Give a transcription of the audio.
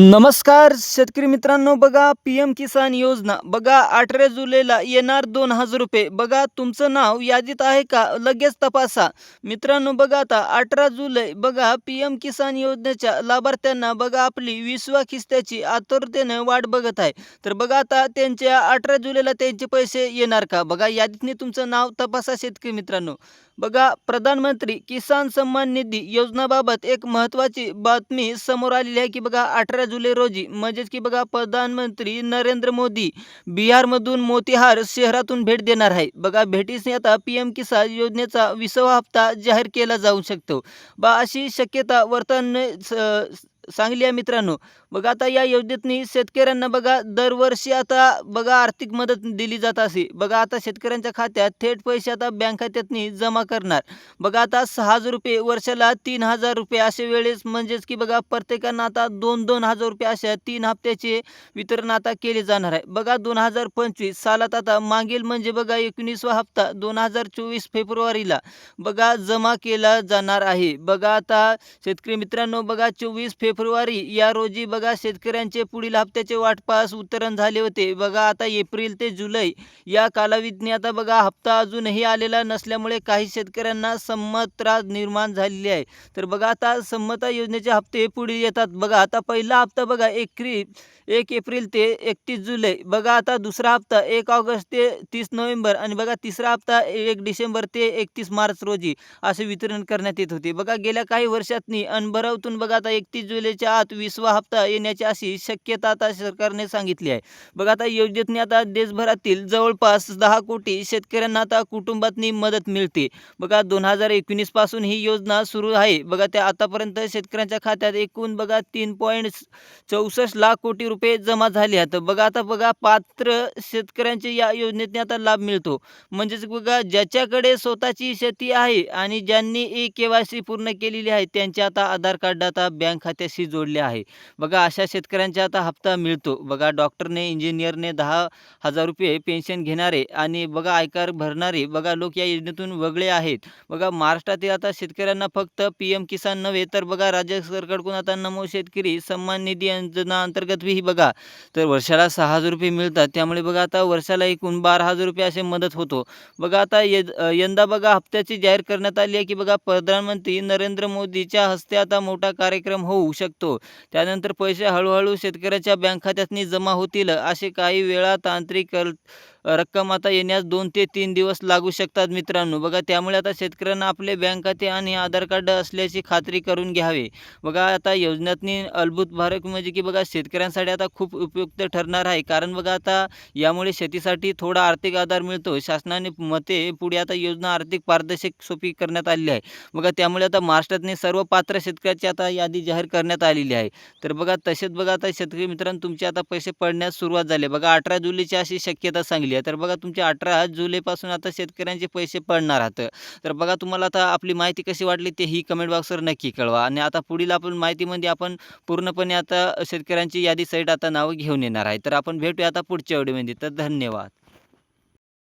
नमस्कार शेतकरी मित्रांनो बघा पी एम किसान योजना. बघा अठरा जुलैला येणार दोन हजार रुपये. बघा तुमचं नाव यादीत आहे का? लगेच तपासा. मित्रांनो बघा आता अठरा जुलै बघा पी एम किसान योजनेच्या लाभार्थ्यांना बघा आपली विसवा खिस्त्याची आतुरतेनं वाट बघत आहे. तर बघा आता त्यांच्या अठरा जुलैला त्यांचे पैसे येणार का? बघा यादीतनी तुमचं नाव तपासा शेतकरी मित्रांनो. बघा प्रधानमंत्री किसान सन्मान निधी योजनाबाबत एक महत्त्वाची बातमी समोर आलेली आहे की बघा अठरा जुलै रोजी म्हणजेच की बघा प्रधानमंत्री नरेंद्र मोदी बिहारमधून मोतीहार शहरातून भेट देणार आहे. बघा भेटीस आता पी एम किसान योजनेचा विसावा हप्ता जाहीर केला जाऊ शकतो. बा अशी शक्यता वर्तवणे सांगली आहे मित्रांनो. बघा आता या योजनेतनी शेतकऱ्यांना बघा दरवर्षी आता बघा आर्थिक मदत दिली जात असे. बघा आता शेतकऱ्यांच्या खात्यात थेट पैसे आता बँक खात्यातनी जमा करणार. बघा आता सहा हजार रुपये वर्षाला तीन हजार रुपये असे वेळेस म्हणजेच की बघा प्रत्येकांना आता दोन दोन हजार रुपये अशा तीन हप्त्याचे वितरण आता केले जाणार आहे. बघा दोन हजार पंचवीस सालात आता मागील म्हणजे बघा एकोणीसवा हप्ता दोन हजार चोवीस फेब्रुवारीला बघा जमा केला जाणार आहे. बघा आता शेतकरी मित्रांनो बघा चोवीस फेब्रुवारी फेब्रुवारी या रोजी बघा शेतकऱ्यांचे पुढील हप्त्याचे वाटपास उतरण झाले होते. बघा आता एप्रिल ते जुलै या कालावधीने आता बघा हप्ता अजूनही आलेला नसल्यामुळे काही शेतकऱ्यांना संमत त्रास निर्माण झालेली आहे. तर बघा आता संमता योजनेचे हप्ते पुढे येतात. बघा आता पहिला हप्ता बघा एकरी एक एप्रिल ते एकतीस जुलै. बघा आता दुसरा हप्ता एक ऑगस्ट ते तीस नोव्हेंबर आणि बघा तिसरा हप्ता एक डिसेंबर ते एकतीस मार्च रोजी असे वितरण करण्यात येत होते. बघा गेल्या काही वर्षातनी अनभरावतून बघा आता एकतीस जुलै जुलैच्या आत वीसवा हप्ता येण्याची अशी शक्यता आता सरकारने सांगितली आहे. बघा आता योजनेतने आता देशभरातील जवळपास दहा कोटी शेतकऱ्यांना आता कुटुंबातनी मदत मिळते. बघा दोन हजार एकोणीसपासून ही योजना सुरू आहे. बघा त्या आतापर्यंत शेतकऱ्यांच्या खात्यात एकूण बघा तीन पॉईंट चौसष्ट लाख कोटी रुपये जमा झाले आहेत. बघा आता बघा पात्र शेतकऱ्यांचे या योजनेतने आता लाभ मिळतो. म्हणजेच बघा ज्याच्याकडे स्वतःची शेती आहे आणि ज्यांनी ई के वाय सी पूर्ण केलेली आहे त्यांचे आता आधार कार्ड आता बँक खात्याशी जोडले आहे. बघा अशा शेतकऱ्यांचा आता हप्ता मिळतो. बघा डॉक्टरने इंजिनियरने दहा हजार रुपये पेन्शन घेणारे आणि बघा आयकर भरणारे बघा लोक या योजनेतून वगळे आहेत. बघा महाराष्ट्रातील आता शेतकऱ्यांना फक्त पी एम किसान नव्हे तर बघा राज्य सरकारकडून आता नमो शेतकरी सन्मान निधी योजना अंतर्गत बघा तर वर्षाला सहा हजार रुपये मिळतात. त्यामुळे बघा आता वर्षाला एकूण बारा हजार रुपये असे मदत होतो. बघा आता यद यंदा बघा हप्त्याची जाहीर करण्यात आली आहे की बघा प्रधानमंत्री नरेंद्र मोदीच्या हस्ते आता मोठा कार्यक्रम होऊ शकतो. त्यानंतर पैसे हळूहळू शेतकऱ्याच्या बँक खात्यातनी जमा होतील असे काही वेळा तांत्रिक रक्कम आता येण्यास दोन ते तीन दिवस लागू शकतात मित्रांनो. बघा त्यामुळे आता शेतकऱ्यांना आपले बँक खाते आणि आधार कार्ड असल्याची खात्री करून घ्यावे. बघा आता योजनातनी अद्भुत भारक म्हणजे की बघा शेतकऱ्यांसाठी आता खूप उपयुक्त ठरणार आहे. कारण बघा आता यामुळे शेतीसाठी थोडा आर्थिक आधार मिळतो. शासनाने मते पुढे आता योजना आर्थिक पारदर्शक सोपी करण्यात आलेली आहे. बघा त्यामुळे आता महाराष्ट्रातने सर्व पात्र शेतकऱ्याची आता यादी जाहीर करण्यात आलेली आहे. तर बघा तसेच बघा आता शेतकरी मित्रांनो तुमचे आता पैसे पडण्यास सुरुवात झाली बघा अठरा जुलैची अशी शक्यता सांगली. आहे. तर बघा तुमच्या अठरा जुलैपासून आता शेतकऱ्यांचे पैसे पडणार आहात. तर बघा तुम्हाला आता आपली माहिती कशी वाटली ते ही कमेंट बॉक्सवर नक्की कळवा. आणि आता पुढील आपण माहितीमध्ये आपण पूर्णपणे आता शेतकऱ्यांची यादी साईट आता नावं घेऊन येणार आहे. तर आपण भेटूया आता पुढच्या व्हिडिओमध्ये तर धन्यवाद.